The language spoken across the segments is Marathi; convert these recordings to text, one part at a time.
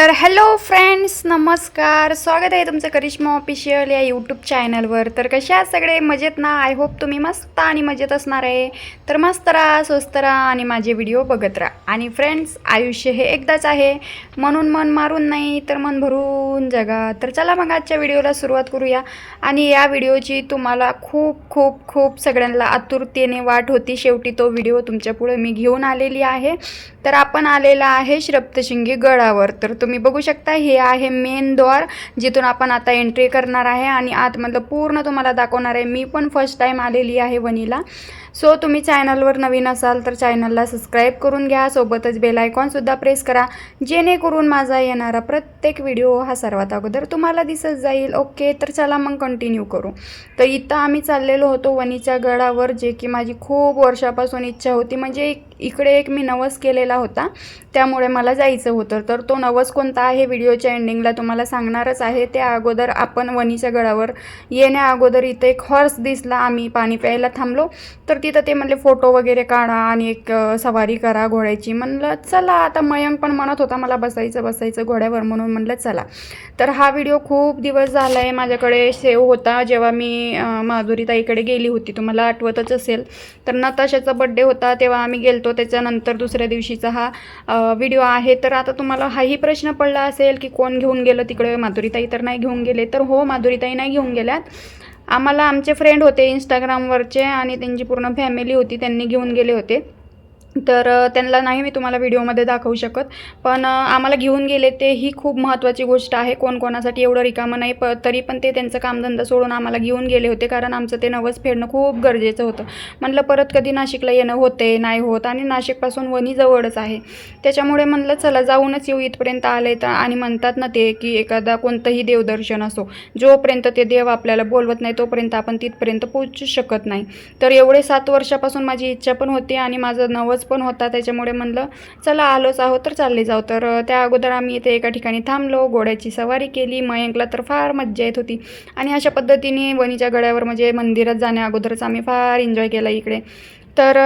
तर हॅलो फ्रेंड्स नमस्कार. स्वागत आहे तुमचं करिश्मा ऑफिशियल या यूट्यूब चॅनलवर तर कशा आहात सगळे? मजेत ना? आय होप तुम्ही मस्त आणि मजेत असणार आहे. तर मस्त राहा स्वस्त राहा आणि माझे व्हिडिओ बघत राहा. आणि फ्रेंड्स आयुष्य हे एकदाच आहे. म्हणून मन मारून नाही तर मन भरून जगा. तर चला मग आजच्या व्हिडिओला सुरुवात करूया. आणि या व्हिडिओची तुम्हाला खूप खूप खूप सगळ्यांना आतुरतेने वाट होती. शेवटी तो व्हिडिओ तुमच्यापुढे मी घेऊन आलेली आहे. तर आपण आलेला आहे श्रप्तशिंगी गडावर. तर तुम्ही बघू शकता हे आहे मेन द्वार जिथून आपण आता एंट्री करणार आहे आणि आतमधलं पूर्ण तुम्हाला दाखवणार आहे. मी पण फर्स्ट टाईम आलेली आहे वनीला सो तुम्ही चॅनलवर नवीन असाल तर चॅनलला सबस्क्राईब करून घ्या. सोबतच बेल आयकॉनसुद्धा प्रेस करा. जेणेकरून माझा येणारा प्रत्येक व्हिडिओ हा सर्वात अगोदर तुम्हाला दिसत जाईल. ओके तर चला मग कंटिन्यू करू. तर इथं आम्ही चाललेलो होतो वनीच्या गडावर जे की माझी खूप वर्षापासून इच्छा होती. म्हणजे एक इकडे एक मी नवस केलेला होता. त्यामुळे मला जायचं होतं. तर तो नवस कोणता आहे? व्हिडिओच्या एंडिंगला तुम्हाला सांगणारच आहे. त्या अगोदर आपण वणीच्या गडावर येण्या अगोदर इथं एक हॉर्स दिसला. आम्ही पाणी प्यायला थांबलो. तर तिथं ते म्हणले फोटो वगैरे काढा आणि एक सवारी करा घोड्याची. म्हणलं चला आता मयंक पण म्हणत होता मला बसायचं बसायचं घोड्यावर म्हणून. म्हणलं चला. तर हा व्हिडिओ खूप दिवस झाला आहे माझ्याकडे सेव होता. जेव्हा मी माधुरीताईकडे गेली होती तुम्हाला आठवतच असेल. तर नताशाचा बड्डे होता. तेव्हा आम्ही गेलतो त्याच्यानंतर दुसऱ्या दिवशीचा हा व्हिडिओ आहे. तर आता तुम्हाला हाही प्रश्न पडला असेल की कोण घेऊन गेलं तिकडे? माधुरीताई तर नाही घेऊन गेले. तर हो माधुरीताई नाही घेऊन गेल्यात. आम्हाला आमचे फ्रेंड होते इंस्टाग्रामवरचे आणि त्यांची पूर्ण फॅमिली होती. त्यांनी घेऊन गेले होते. तर त्यांना नाही मी तुम्हाला व्हिडिओमध्ये दाखवू शकत. पण आम्हाला घेऊन गेले ते ही खूप महत्त्वाची गोष्ट आहे. कोण कोणासाठी एवढं रिकामं नाही प तरी पण ते त्यांचं कामधंदा सोडून आम्हाला घेऊन गेले होते. कारण आमचं ते नवस फेडणं खूप गरजेचं होतं. म्हणलं परत कधी नाशिकला येणं होते नाही होत. आणि नाशिकपासून वणी जवळच आहे. त्याच्यामुळे म्हणलं चला जाऊनच येऊ. इथपर्यंत आले तर आणि म्हणतात ना ते की एखादा कोणतंही देवदर्शन असो जोपर्यंत ते देव आपल्याला बोलवत नाही तोपर्यंत आपण तिथपर्यंत पोहोचू शकत नाही. तर एवढे सात वर्षापासून माझी इच्छा पण होती आणि माझं नवस पण होता त्याच्यामुळे म्हणलं चला आलोच आहोत तर चालले जाऊ. तर त्या अगोदर आम्ही इथे एका ठिकाणी थांबलो घोड्याची सवारी केली मयंकला तर फार मज्जा येत होती. आणि अशा पद्धतीने वणीच्या गड्यावर म्हणजे मंदिरात जाण्या अगोदरच आम्ही फार एन्जॉय केला इकडे. तर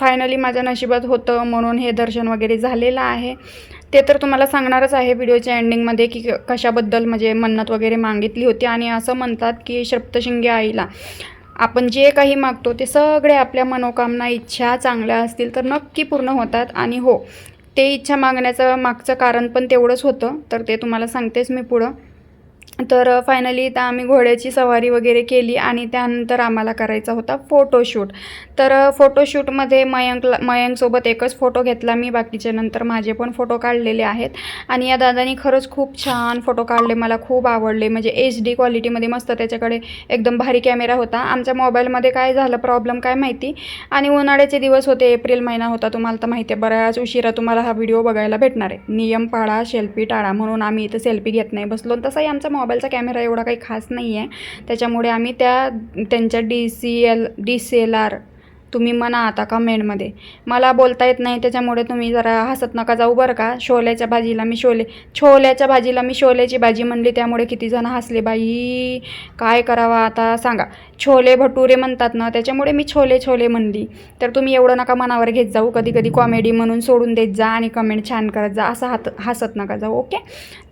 फायनली माझ्या नशिबात होतं म्हणून हे दर्शन वगैरे झालेलं आहे. ते तर तुम्हाला सांगणारच आहे व्हिडिओच्या एंडिंगमध्ये की कशाबद्दल म्हणजे मन्नत वगैरे मागितली होती आणि असं म्हणतात की श्रप्तशिंगी आईला. आपण जे काही मागतो ते सगळे आपल्या मनोकामना इच्छा चांगल्या असतील तर नक्की पूर्ण होतात आणि हो ते इच्छा मागण्याचं मागचं कारण पण तेवढंच होतं तर ते तुम्हाला सांगतेच मी पुढं. तर फायनली तर आम्ही घोड्याची सवारी वगैरे केली आणि त्यानंतर आम्हाला करायचा होता फोटोशूट तर फोटोशूटमध्ये मयंकला मयंकसोबत एकच फोटो घेतला मी. बाकीचे नंतर माझे पण फोटो काढलेले आहेत. आणि या दादानी खरंच खूप छान फोटो काढले. मला खूप आवडले. म्हणजे एच डी क्वालिटीमध्ये मस्त त्याच्याकडे एकदम भारी कॅमेरा होता. आमच्या मोबाईलमध्ये काय झालं प्रॉब्लेम काय माहिती? आणि उन्हाळ्याचे दिवस होते. एप्रिल महिना होता. तुम्हाला तर माहिती आहे बऱ्याच उशिरा तुम्हाला हा व्हिडिओ बघायला भेटणार आहे. नियम पाळा सेल्फी टाळा. म्हणून आम्ही इथं सेल्फी घेत नाही बसलो. तसाही आमचा मोबाईलचा कॅमेरा एवढा काही खास नाही आहे त्याच्यामुळे आम्ही त्या त्यांच्या D C L D C L R तुम्ही म्हणा आता कमेंटमध्ये मला बोलता येत नाही त्याच्यामुळे तुम्ही जरा हसत नका जाऊ बरं का. शोल्याच्या भाजीला मी शोले छोल्याच्या भाजीला मी शोल्याची भाजी म्हणली त्यामुळे किती जण हसले बाई. काय करावं आता सांगा. छोले भटुरे म्हणतात ना त्याच्यामुळे मी छोले छोले म्हणली. तर तुम्ही एवढं नका मनावर घेत जाऊ. कधी कधी कॉमेडी म्हणून सोडून देत जा आणि कमेंट छान करत जा. असं हात हसत नका जाऊ ओके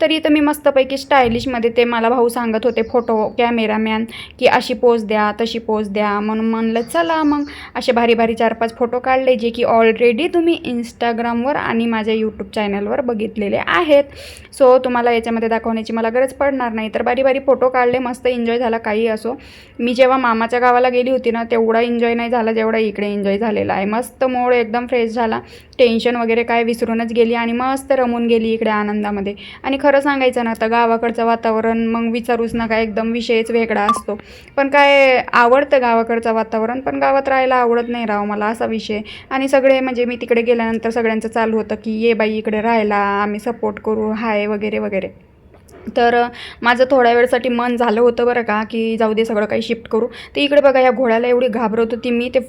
तर इथं मी मस्तपैकी स्टायलिशमध्ये ते मला भाऊ सांगत होते फोटो कॅमेरामॅन की अशी पोज द्या तशी पोज द्या. म्हणून म्हणलं चला मग. असे भारी भारी चार पाच फोटो काढले जे की ऑलरेडी तुम्ही इंस्टाग्रामवर आणि माझ्या यूट्यूब चॅनलवर बघितलेले आहेत. सो तुम्हाला याच्यामध्ये दाखवण्याची मला गरज पडणार नाही. तर बारी बारी फोटो काढले मस्त एन्जॉय झाला काही असो. मी जेव्हा मामाच्या गावाला गेली होती ना तेवढा एन्जॉय नाही झाला जेवढा इकडे एन्जॉय झालेला आहे. मस्त मोड एकदम फ्रेश झाला. टेन्शन वगैरे काय विसरूनच गेली आणि मस्त रमून गेली इकडे आनंदामध्ये. आणि खरं सांगायचं ना तर गावाकडचं वातावरण मग विचारूच नका एकदम विषयच वेगळा असतो. पण काय आवडतं गावाकडचं वातावरण? पण गावात राहायला आवडतं नाही राव मला असा विषय. आणि सगळे म्हणजे मी तिकडे गेल्यानंतर सगळ्यांचं चालू होतं की ये बाई इकडे राहायला आम्ही सपोर्ट करू हाय वगैरे वगैरे. तर माझं थोड्या वेळसाठी मन झालं होतं बरं का की जाऊ दे सगळं काही शिफ्ट करू. तर इकडे बघा या घोड्याला एवढी घाबरत होती मी ते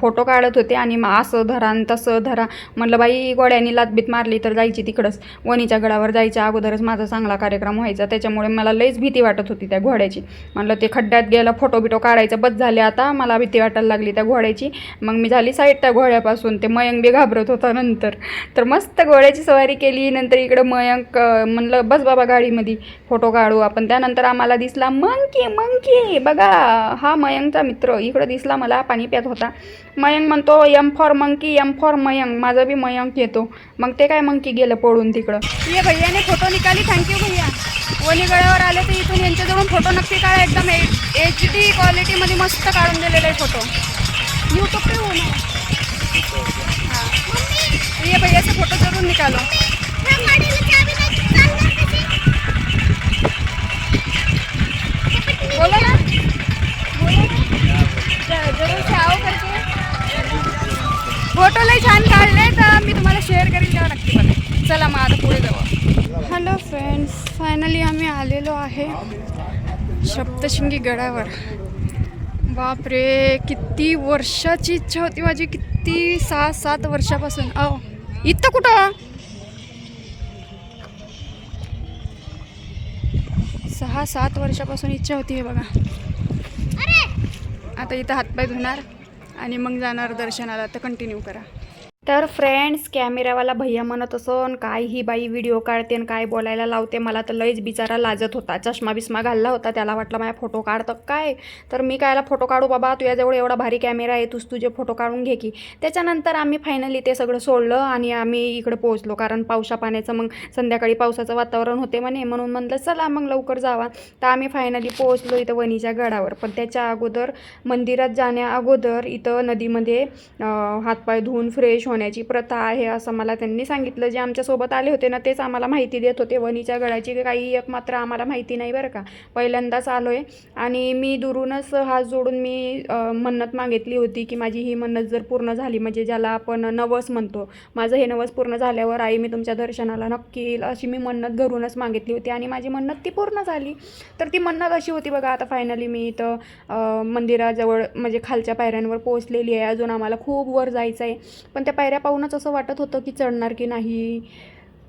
फोटो काढत होते आणि मग असं धरा आणि तसं धरा. म्हणलं बाई घोड्याने लातबीत मारली तर जायची तिकडंच. वणीच्या गडावर जायच्या अगोदरच माझा चांगला कार्यक्रम व्हायचा. त्याच्यामुळे मला लईच भीती वाटत होती त्या घोड्याची. म्हणलं ते खड्ड्यात गेलं फोटो बिटो काढायचं बस झाले आता. मला भीती वाटायला लागली त्या घोड्याची. मग मी झाली साईड त्या घोड्यापासून. ते मयंक बी घाबरत होता नंतर. तर मस्त घोड्याची सवारी केली. नंतर इकडं मयंक म्हणलं बस बाबा गाडीमध्ये. फोटो काढू आपण. त्यानंतर आम्हाला दिसला मंकी मंकी बघा हा मयंकचा मित्र. इकडं दिसला मला पाणी प्यात होता. मयंक म्हणतो M for monkey M for Mayank. माझा बी मयंक येतो. मग ते काय मंकी गेलं पळून तिकडं. ये भैयाने फोटो निकाली. थँक्यू भैया. वणी गळ्यावर आले तर इथून यांच्याजवळून फोटो नक्की काढा एकदम. एच डी क्वालिटीमध्ये मस्त काढून दिलेला आहे फोटो यूट्यूब पे होणार. हाँ. ये भैया से फोटो जरूर निकालो. बोला ना. जरूर फोटो लई छान काढले तर मी तुम्हाला शेअर करीन तेव्हा नक्की पण चला मग आता पुढे जाऊ. हॅलो फ्रेंड्स फायनली आम्ही आलेलो आहे सप्तशिंगी गडावर. बापरे किती वर्षाची इच्छा होती माझी. किती सहा सात वर्षापासून. अहो इथं कुठं? सहा सात वर्षापासून इच्छा होती हे बघा. आता इथं हातपाय धुणार आणि मग जाणार दर्शनाला. तर कंटिन्यू करा. तर फ्रेंड्स कॅमेरावाला भैया म्हणत असून काय ही बाई व्हिडिओ काढते आणि काय बोलायला लावते मला तर लईच बिचारा लाजत होता. चष्मा बिस्मा घालला होता त्याला वाटलं माझ्या फोटो काढतं काय? तर मी कायला फोटो काढू बाबा? तुझ्याजवळ एवढा भारी कॅमेरा आहे तूच तुझे फोटो काढून घे की. त्याच्यानंतर आम्ही फायनली ते सगळं सोडलं आणि आम्ही इकडे पोहोचलो कारण पावसा पाण्याचं मग संध्याकाळी पावसाचं वातावरण होते म्हणे. म्हणून म्हणलं चला मग लवकर जावा. तर आम्ही फायनली पोहोचलो इथं वणीच्या गडावर. पण त्याच्या अगोदर मंदिरात जाण्या अगोदर इथं नदीमध्ये हातपाय धुवून फ्रेश होण्याची प्रथा आहे असं मला त्यांनी सांगितलं. जे आमच्यासोबत आले होते ना तेच आम्हाला माहिती देत होते. वणीच्या गळाची काही एक मात्र आम्हाला माहिती नाही बरं का. पहिल्यांदाच आलो आहे आणि मी दुरूनच हात जोडून मी मन्नत मागितली होती की माझी ही मन्नत जर पूर्ण झाली म्हणजे ज्याला आपण नवस म्हणतो. माझं हे नवस पूर्ण झाल्यावर आई मी तुमच्या दर्शनाला नक्की येईल अशी मी मन्नत घरूनच मागितली होती. आणि माझी मन्नत ती पूर्ण झाली. तर ती मन्नत अशी होती बघा आता फायनली मी इथं मंदिराजवळ म्हणजे खालच्या पायऱ्यांवर पोहोचलेली आहे. अजून आम्हाला खूप वर जायचं आहे पण त्या पायऱ्या पाहूनच असं वाटत होतं की चढणार की नाही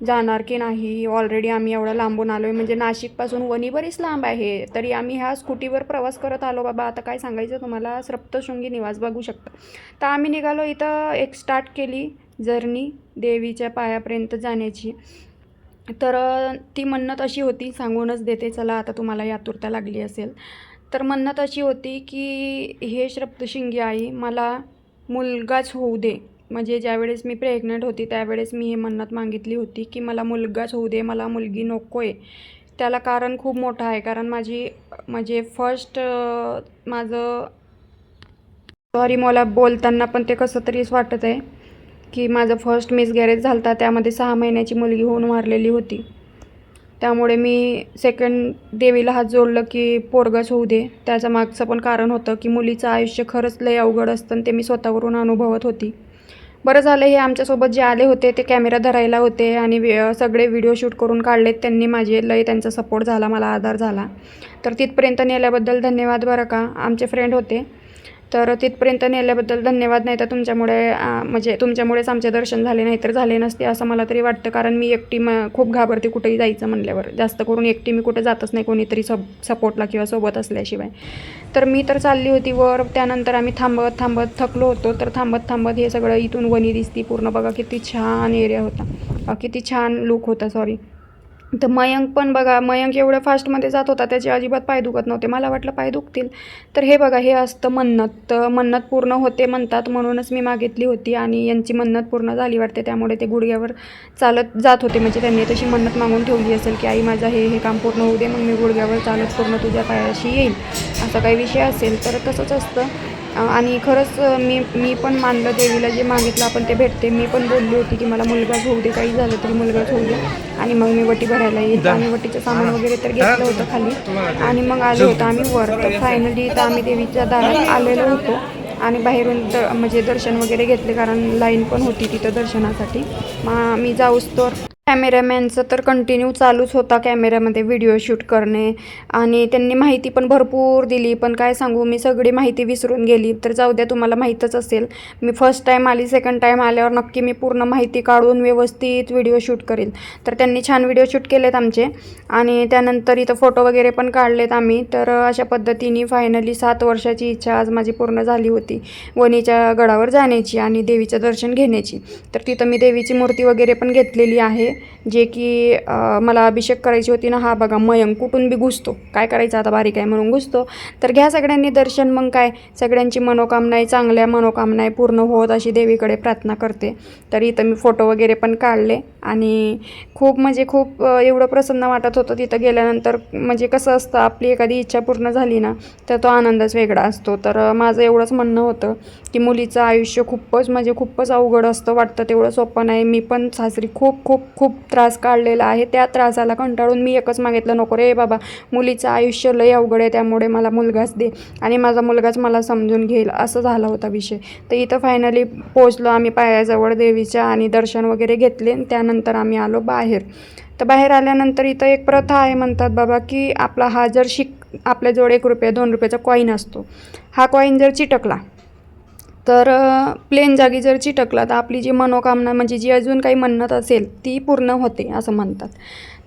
जाणार की नाही. ऑलरेडी आम्ही एवढं लांबून आलो आहे म्हणजे नाशिकपासून वणी बरीच लांब आहे. तरी आम्ही ह्या स्कूटीवर प्रवास करत आलो बाबा. आता काय सांगायचं तुम्हाला? सप्तशृंगी निवास बघू शकता. तर आम्ही निघालो इथं एक स्टार्ट केली जर्नी देवीच्या पायापर्यंत जाण्याची. तर ती मन्नत अशी होती सांगूनच देते चला आता तुम्हाला यातुरता लागली असेल. तर मन्नत अशी होती की हे सप्तशृंगी आई मला मुलगाच होऊ दे. म्हणजे ज्यावेळेस मी प्रेग्नंट होती त्यावेळेस मी हे मन्नत मागितली होती की मला मुलगाच होऊ दे मला मुलगी नको आहे त्याला कारण खूप मोठं आहे. कारण माझी म्हणजे फर्स्ट माझं सॉरी मला बोलताना पण ते कसं तरीच वाटत आहे की माझं फर्स्ट मिस गॅरेज झालं होता त्यामध्ये सहा महिन्याची मुलगी होऊन मारलेली होती. त्यामुळे मी सेकंड देवीला हात जोडलं की पोरगच होऊ दे. त्याचं मागचं पण कारण होतं की मुलीचं आयुष्य खरंच लय अवघड असतं आणि ते मी स्वतःवरून अनुभवत होती. बरं झालं हे आमच्यासोबत जे आले होते ते कॅमेरा धरायला होते आणि सगळे व्हिडिओ शूट करून काढलेत. त्यांनी माझे लय त्यांचा सपोर्ट झाला मला आधार झाला. तर तिथपर्यंत नेल्याबद्दल धन्यवाद बरं का. आमचे फ्रेंड होते. तर तिथपर्यंत नेल्याबद्दल धन्यवाद. नाही तर तुमच्यामुळे म्हणजे तुमच्यामुळेच आमचे दर्शन झाले नाही तर झाले नसते असं मला तरी वाटतं. कारण मी एकटी म खूप घाबरते कुठेही जायचं म्हणल्यावर. जास्त करून एकटी मी कुठे जातच नाही कोणीतरी सब सपोर्टला किंवा सोबत असल्याशिवाय. तर मी तर चालली होती वर. त्यानंतर आम्ही थांबत थांबत थकलो होतो. तर थांबत थांबत हे सगळं इथून वणी दिसती. पूर्ण बघा किती छान एरिया होता. किती छान लुक होता सॉरी तर मयंक पण बघा मयंक एवढ्या फास्टमध्ये जात होता त्याचे अजिबात पाय दुखत नव्हते. मला वाटलं पाय दुखतील. तर हे बघा हे असतं मन्नत. तर मन्नत पूर्ण होते म्हणतात म्हणूनच मी मागितली होती आणि यांची मन्नत पूर्ण झाली वाटते. त्यामुळे ते गुडघ्यावर चालत जात होते. म्हणजे त्यांनी तशी मन्नत मागून ठेवली असेल की आई माझं हे हे काम पूर्ण होऊ दे मग मी गुडघ्यावर चालत पूर्ण तुझ्या पायाशी येईल असा काही विषय असेल तर तसंच असतं. आणि खरंच मी मी पण मानलं देवीला जे मागितलं आपण ते भेटते. मी पण बोलली होती की मला मुलगाच होऊ दे काही झालं तरी मुलगाच होऊ दे. आणि मग मी वटी भरायला येईल आणि वटीचं सामान वगैरे तर घेतलं होतं खाली. आणि मग आलो होतो आम्ही वर. तर फायनली तर आम्ही देवीच्या दारात आलेलो होतो. आणि बाहेरून द म्हणजे दर्शन वगैरे घेतले कारण लाईन पण होती तिथं दर्शनासाठी. मग मी जाऊस तर कॅमेरामॅनचं तर कंटिन्यू चालूच होता कॅमेऱ्यामध्ये व्हिडिओ शूट करणे. आणि त्यांनी माहिती पण भरपूर दिली. पण काय सांगू मी सगळी माहिती विसरून गेली. तर जाऊ द्या तुम्हाला माहीतच असेल. मी फर्स्ट टाईम आली सेकंड टाईम आल्यावर नक्की मी पूर्ण माहिती काढून व्यवस्थित व्हिडिओ शूट करेल तर त्यांनी छान व्हिडिओ शूट केलेत आमचे. आणि त्यानंतर इथं फोटो वगैरे पण काढलेत आम्ही. तर अशा पद्धतीने फायनली सात वर्षाची इच्छा आज माझी पूर्ण झाली होती. वणीच्या गडावर जाण्याची आणि देवीचं दर्शन घेण्याची. तर तिथं मी देवीची मूर्ती वगैरे पण घेतलेली आहे. जे की मला अभिषेक करायची होती ना हा बघा मयंक कुठून बी घुसतो. काय करायचं आता बारीक आहे म्हणून घुसतो. तर घ्या सगळ्यांनी दर्शन मग काय? सगळ्यांची मनोकामना चांगल्या मनोकामना पूर्ण होत अशी देवीकडे प्रार्थना करते. तर इथं मी फोटो वगैरे पण काढले आणि खूप म्हणजे खूप एवढं प्रसन्न वाटत होतं तिथं गेल्यानंतर. म्हणजे कसं असतं आपली एखादी इच्छा पूर्ण झाली ना तर तो आनंदच वेगळा असतो. तर माझं एवढंच म्हणणं होतं की मुलीचं आयुष्य खूपच म्हणजे खूपच अवघड असतं वाटतं. तेवढं सोपं नाही. मी पण सासरी खूप खूप खूप खूप त्रास काढलेला आहे. त्या त्रासाला कंटाळून मी एकच मागितलं नको रे बाबा मुलीचं आयुष्य लय अवघड आहे त्यामुळे मला मुलगाच दे आणि माझा मुलगाच मला समजून घेईल असं झाला होता विषय. तर इथं फायनली पोचलो आम्ही पायाजवळ देवीच्या आणि दर्शन वगैरे घेतले आणि त्यानंतर आम्ही आलो बाहेर. तर बाहेर आल्यानंतर इथं एक प्रथा आहे म्हणतात बाबा की आपला हा जर शिक आपल्याजवळ एक रुपया दोन रुपयाचा कॉईन असतो. हा कॉईन जर चिटकला तर प्लेन जागी जर चिटकला तर आपली जी मनोकामना म्हणजे जी अजून काही मन्नत असेल ती पूर्ण होते असं म्हणतात.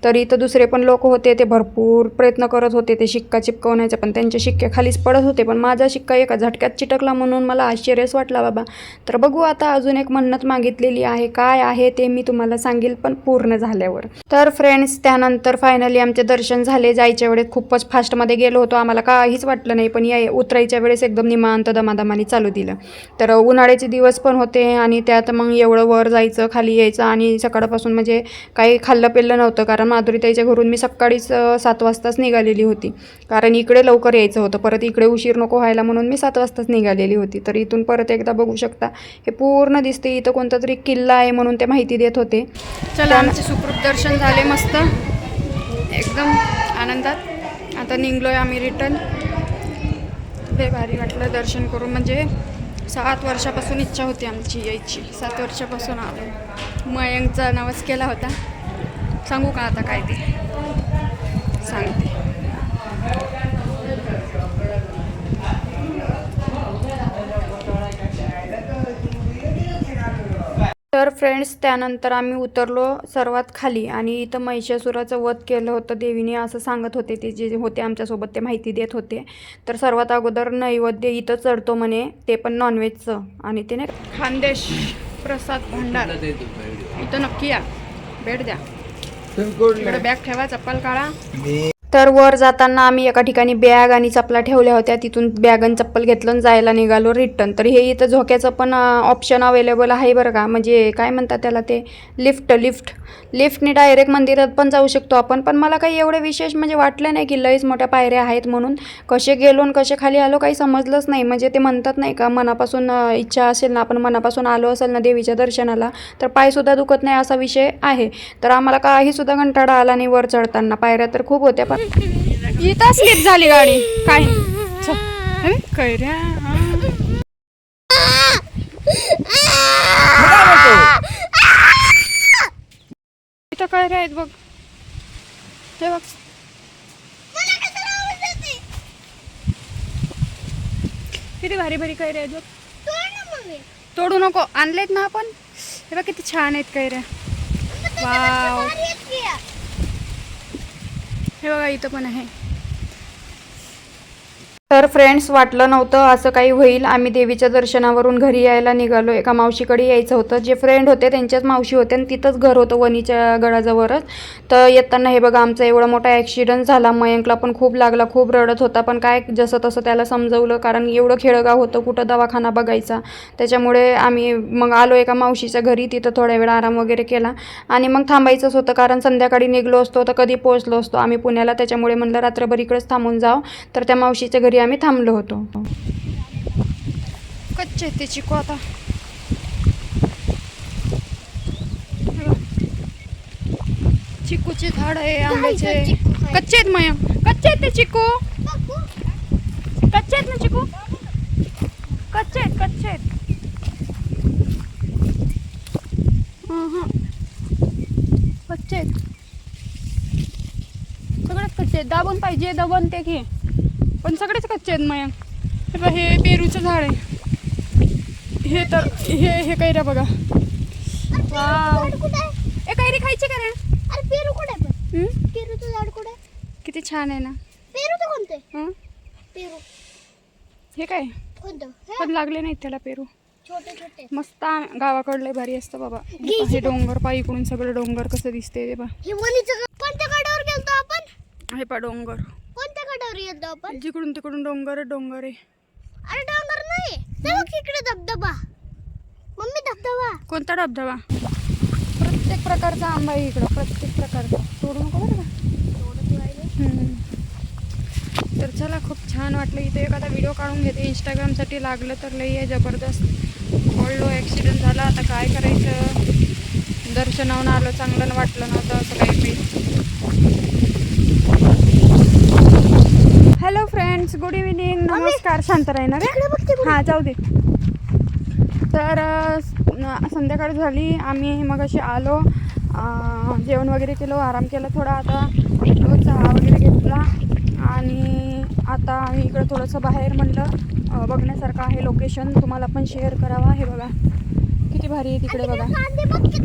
तर इथं दुसरे पण लोक होते ते भरपूर प्रयत्न करत होते ते शिक्का चिपकवण्याचा पण त्यांचे शिक्के खालीच पडत होते. पण माझा शिक्का एका झटक्यात चिटकला म्हणून मला आश्चर्यच वाटला बाबा. तर बघू आता अजून एक मन्नत मागितलेली आहे. काय आहे ते मी तुम्हाला सांगेल पण पूर्ण झाल्यावर. तर फ्रेंड्स त्यानंतर फायनली आमचे दर्शन झाले. जायच्या वेळेस खूपच फास्टमध्ये गेलो होतो. आम्हाला काहीच वाटलं नाही पण या उतरायच्या वेळेस एकदम निमांत दमादमाने चालू दिलं. तर उन्हाळ्याचे दिवस पण होते आणि त्यात मग एवढं वर जायचं खाली यायचं आणि सकाळपासून म्हणजे काही खाल्लं पिल्लं नव्हतं कारण माधुरीताईच्या घरून मी सकाळीच सात वाजताच निघालेली होती. कारण इकडे लवकर यायचं होतं. परत इकडे उशीर नको व्हायला म्हणून मी सात वाजताच निघालेली होती. तर इथून परत एकदा बघू शकता. हे पूर्ण दिसते इथं कोणता तरी किल्ला आहे म्हणून ते माहिती देत होते. चला आमचे सुखरूप दर्शन झाले मस्त. एकदम आनंदात. आता निघलोय आम्ही रिटर्न लय भारी वाटलं दर्शन करून. म्हणजे सात वर्षापासून इच्छा होती आमची यायची. सात वर्षापासून आलो मयंकचा नवस केला होता. सांगू का आता काय ते? सांगते. तर फ्रेंड्स त्यानंतर आम्ही उतरलो सर्वात खाली आणि इथं महिषासुराचं वध केलं होतं. देवीने असं सांगत होते ते जे होते आमच्यासोबत ते माहिती देत होते. तर सर्वात अगोदर नैवेद्य इथं चढतो म्हणे ते पण नॉनव्हेजचं आणि ते नाही खानदेश प्रसाद भंडार. इथं नक्की या. भेट द्या. इकडे बॅग ठेवा चप्पल काढा. तर वर जाताना आम्ही एका ठिकाणी बॅग आणि चपला ठेवल्या होत्या. तिथून बॅग आणि चप्पल घेतलं आणि जायला निघालो रिटर्न तर हे इथं झोक्याचं पण ऑप्शन अवेलेबल आहे बरं का? म्हणजे काय म्हणतात त्याला ते? लिफ्ट लिफ्ट लिफ्टने डायरेक्ट मंदिरात पण जाऊ शकतो आपण. पण मला काही एवढे विशेष म्हणजे वाटलं नाही की लईच मोठ्या पायऱ्या आहेत म्हणून. कसे गेलो आणि कसे खाली आलो काही समजलंच नाही. म्हणजे ते म्हणतात नाही का मनापासून इच्छा असेल ना आपण मनापासून आलो असेल ना देवीच्या दर्शनाला तर पायसुद्धा दुखत नाही असा विषय आहे. तर आम्हाला काहीसुद्धा कंटाळा आला नाही वर चढताना. पायऱ्या तर खूप होत्या पण इथं स्लिप झाली गाडी. काय? चल. हं? काय रे हा. इथं काय रे आहेत बघ. हे बघ. किती भारी भारी काय रे आहेत बघ. तोडू नको. आणलेत ना आपण? हे बघ किती छान आहेत काय रे वाव हे बघा इथं पण आहे तर फ्रेंड्स वाटलं नव्हतं असं काही होईल. आम्ही देवीच्या दर्शनावरून घरी यायला निघालो. एका मावशीकडे यायचं होतं. जे फ्रेंड होते त्यांच्याच मावशी होते आणि तिथंच घर होतं वणीच्या गडाजवळच. तर येताना हे बघा आमचा एवढा मोठा ॲक्सिडेंट झाला. मयंकला पण खूप लागला खूप रडत होता. पण काय जसं तसं त्याला समजवलं कारण एवढं खेळगाव होतं कुठं दवाखाना बघायचा. त्याच्यामुळे आम्ही मग आलो एका मावशीच्या घरी. तिथं थोड्या वेळ आराम वगैरे केला. आणि मग थांबायचंच होतं कारण संध्याकाळी निघलो असतो तर कधी पोहोचलो असतो. आम्ही पुण्याला त्याच्यामुळे म्हणलं रात्रभर इकडेच थांबून जाव तर त्या मावशीच्या घरी आम्ही थांबलो होतो. कच्चे ते चिकू आता. चिकूचे झाड आहे आंब्याचे कच्चे आहेत मया कच्चे आहेत ते चिकू. कच्चे आहेत ना चिकू? कच्चे आहेत कच्चे आहेत. कच्चे आहेत. सगळेच कच्चे आहेत. दाबून पाहिजे दबन ते घे. पण सगळेच कच्चे आहेत मया हे बघ, हे पेरूचं झाड आहे. हे तर हे हे कैऱ्या बघा. ए कैरी खायची का रे? अरे पेरू कुठे? पेरूचं झाड कुठे किती छान आहे ना. पेरूचं कोणतं आहे? हं? पेरू. हे काय? कोणतं? पण लागले नाहीत त्याला पेरू. छोटे छोटे. मस्त गावाकडले भारी असतं बाबा. हे. डोंगर पा इकडून सगळं डोंगर कसं दिसते ते पा हे वणीचं ग- कोणत्या गडावर गेलतो आपण? हे पा डोंगर. आपण जिकडून तिकडून डोंगर डोंगर आहे. अरे डोंगर नाही. ते बघ इकडे धबधबा. मम्मी धबधबा. कोणता धबधबा? प्रत्येक प्रकारचा आंबा आहे इकडं प्रत्येक प्रकारचा. तोडू नको बरं का? हम्म. तर चला खूप छान वाटलं. इथे एखादा व्हिडिओ काढून घेते. इंस्टाग्रामसाठी लागलं तर लई आहे जबरदस्त. पडलो ॲक्सिडेंट झाला. आता काय करायचं? दर्शनावून आलं चांगलं न वाटलं नव्हतं असं काही बी. हॅलो फ्रेंड्स गुड इव्हिनिंग नमस्कार. शांत राहणार हां जाऊ दे. तर संध्याकाळ झाली. आम्ही मग अशी आलो जेवण वगैरे केलं. आराम केला थोडा. आता चहा वगैरे घेतला. आणि आता आम्ही इकडं थोडंसं बाहेर म्हणलं. बघण्यासारखं आहे लोकेशन तुम्हाला पण शेअर करावा. हे बघा. किती भारी आहे तिकडे बघा.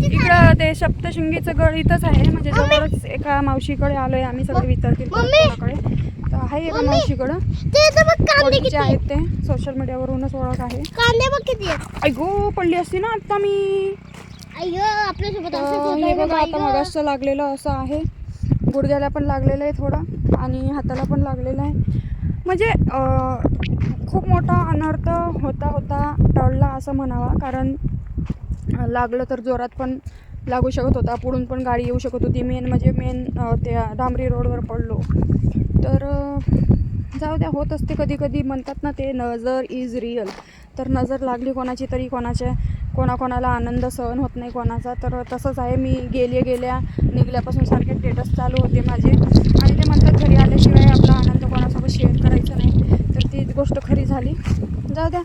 इकडं ते सप्तशृंगीचं गड इथंच आहे. म्हणजे जवळच एका मावशीकडे आलोय आम्ही सगळे विचारतील मम्मी! कोणाकडे. तर आहे एका! मावशीकडं. ओळखीचे आहेत ते. सोशल मीडियावरूनच ओळख आहे. कांदे बघ किती आहेत. ऐगो पडली असती ना आता मी. अय्यो आपल्यासोबत असंच हे बघा आता. मगासचं लागलेलं असं आहे. गुडघ्याला पण लागलेलं आहे थोडं आणि हाताला पण लागलेलं आहे. म्हणजे खूप मोठा अनर्थ होता होता टळला असं म्हणावा. कारण लागलं तर जोरात पण लागू शकत होता. पुढून पण गाडी येऊ शकत होती. मेन म्हणजे मेन त्या डांबरी रोडवर पडलो. तर जाऊ द्या होत असते कधी कधी म्हणतात ना ते नजर इज रिअल तर नजर लागली कोणाची तरी कोणाच्या कोणाकोणाला आनंद सहन होत नाही कोणाचा. तर तसंच आहे. मी गेल्या गेल्या निघल्यापासून सारखे स्टेटस चालू होते माझे. आणि ते म्हणतात घरी आल्याशिवाय आपला आनंद कोणासोबत शेअर करायचा नाही. तर ती गोष्ट खरी झाली. जाऊ द्या.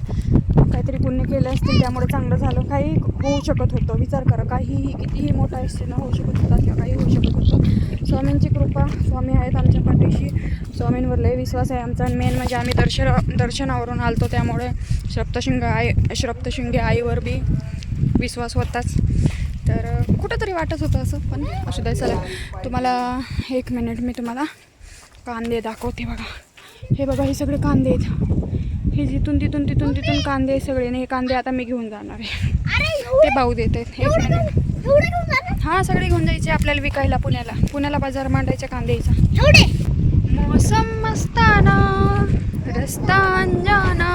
काहीतरी पुण्य केलं असतील त्यामुळे चांगलं झालं. काही होऊ शकत होतं. विचार करा. काहीही कितीही मोठा ॲक्सिडेंट होऊ शकत होता किंवा काही होऊ शकत होतं. स्वामींची कृपा स्वामी आहेत आमच्या पाठीशी. स्वामींवर लय विश्वास आहे आमचा. मेन म्हणजे आम्ही दर्शन दर्शनावरून आलतो. त्यामुळे श्रप्तशिंग आई श्रप्तशृंगी आईवर बी विश्वास होताच. तर कुठंतरी वाटत होतं असं पण असू द्या चला. तुम्हाला एक मिनिट मी तुम्हाला कांदे दाखवते बघा. हे बघा हे सगळे कांदे आहेत. हे जिथून तिथून तिथून तिथून कांदे सगळे आणि हे कांदे आता मी घेऊन जाणार आहे. ते भाऊ देत आहेत हां सगळे घेऊन जायचे आपल्याला विकायला पुण्याला. पुण्याला बाजार मांडायच्या कांद्याचा. मौसम मस्ताना रस्ता अनजाना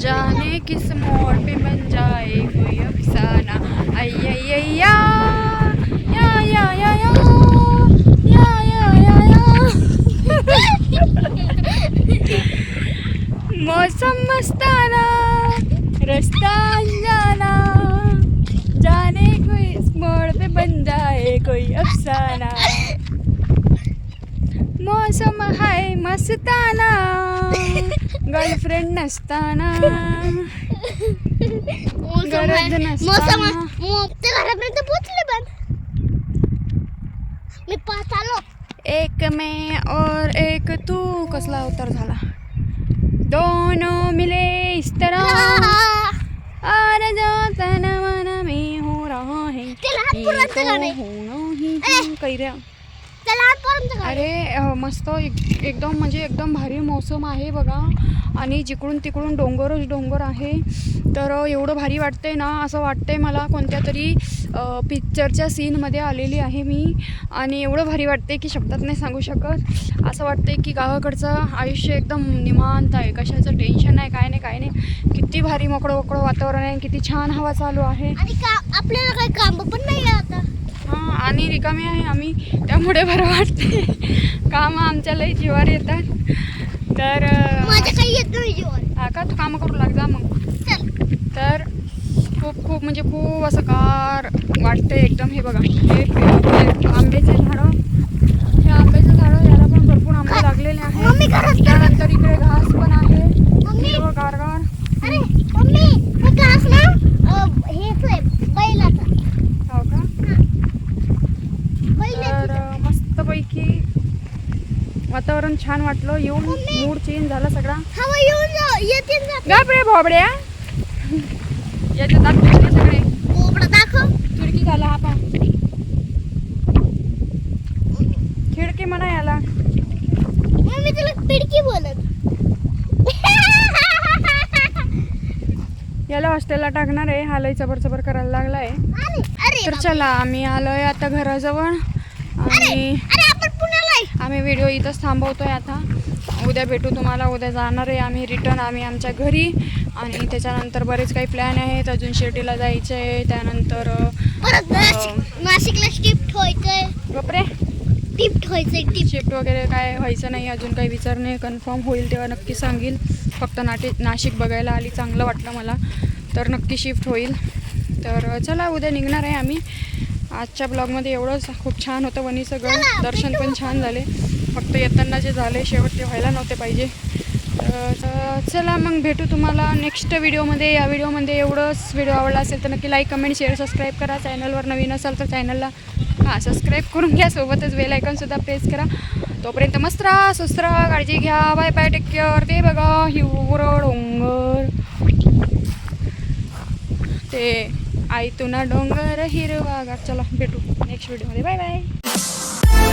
जाने किस मोड़ पे बन जाए कोई अफसाना. आई आई आई या या. या या या या या या या मौसम मस्ताना रास्ता अनजाना जाने कोई इस मोड़ पे बन जाए कोई अफसाना मौसम हाय मस्ताना गर्लफ्रेंड नसताना मौसम गरज. नसताना. मौसम घरापर्यंत पण मी पाच आलो एक मैं और एक तू कसला अवतार झाला दोनों मिले इस तरह। और जो तन मन में हो रहा है ये तो. होणं ही आठपर्यंत अरे मस्त एक- एकदम म्हणजे एकदम भारी मौसम आहे बघा। आणि जिकडून तिकडून डोंगरच डोंगर आहे. तर एवढं भारी वाटतंय ना असं वाटतंय मला कोणत्या तरी पिक्चरच्या सीनमध्ये आलेली आहे मी. आणि एवढं भारी वाटते की शब्दात नाही सांगू शकत. असं वाटतंय की गावाकडचं आयुष्य एकदम निवांत आहे. कशाचं टेन्शन नाही काय नाही काय नाही. किती भारी मोकळं मोकळं वातावरण आहे. किती छान हवा चालू आहे. आणि का आपल्याला काही काम पण नाही आहे आता. हां आणि रिकामी आहे आम्ही. त्यामुळे बरं वाटते कामं आमच्या लई जीवावर येतात. तर अं, माझ्या काही येत नाही जीवन हा का? तू कामं करू लाग जा मग. चल. तर खूप खूप म्हणजे खूप असं कार वाटतंय एकदम. हे बघा. हे आंब्याचे झाडं. हे आंब्याचं झाडं याला पण भरपूर आंबे लागलेले आहेत. त्यानंतर इकडे घास पण आहे मम्मी हिरवं गारगार अरे मम्मी हे घास ना अं, हेच आहे बैलाचा हो का वातावरण छान वाटलं. येऊन मूड चेंज झाला सगळा. गापरे भोबड्या. सगळे. कोबडा दाखव. खिडकी झाला हा पा. खिडकी म्हणा याला. मग मी तुला खिडकी बोलत. याला हॉस्टेलला टाकणार आहे. हा लई चबर चबर करायला लागलाय. तर चला आम्ही आलोय आता घराजवळ. आणि अरे आपण पुण्याला आहे आम्ही व्हिडिओ इथंच थांबवतोय आता. उद्या भेटू तुम्हाला उद्या जाणार आहे आम्ही रिटर्न आम्ही आमच्या घरी. आणि त्याच्यानंतर बरेच काही प्लॅन आहेत. अजून शिर्डीला जायचं आहे. त्यानंतर नाशिकला शिफ्ट व्हायचंय. बापरे. टिफ्ट शिफ्ट वगैरे काय व्हायचं नाही. अजून काही विचार नाही. कन्फर्म होईल तेव्हा नक्की सांगेल. फक्त नाटे नाशिक बघायला आली. चांगलं वाटलं मला. तर नक्की शिफ्ट होईल. तर चला उद्या निघणार आहे आम्ही. आजच्या ब्लॉगमध्ये एवढंच. खूप छान होतं वनी सगळं. दर्शन पण छान झाले. फक्त येताना जे झाले शेवट ते व्हायला नव्हते पाहिजे. तर चला मग भेटू तुम्हाला नेक्स्ट व्हिडिओमध्ये या व्हिडिओमध्ये एवढंच व्हिडिओ आवडला असेल तर नक्की लाईक कमेंट शेअर सबस्क्राईब करा. चॅनलवर नवीन असाल तर चॅनलला हां सबस्क्राईब करून घ्या. सोबतच बेल आयकॉनसुद्धा प्रेस करा. तोपर्यंत मस्त राहा स्वस्त राहा काळजी घ्या. बाय बाय टेक केअर ते बघा हिवर डोंगर. ते आयतुना डोंगर हिरवागार चला भेटू नेक्स्ट व्हिडिओमध्ये बाय बाय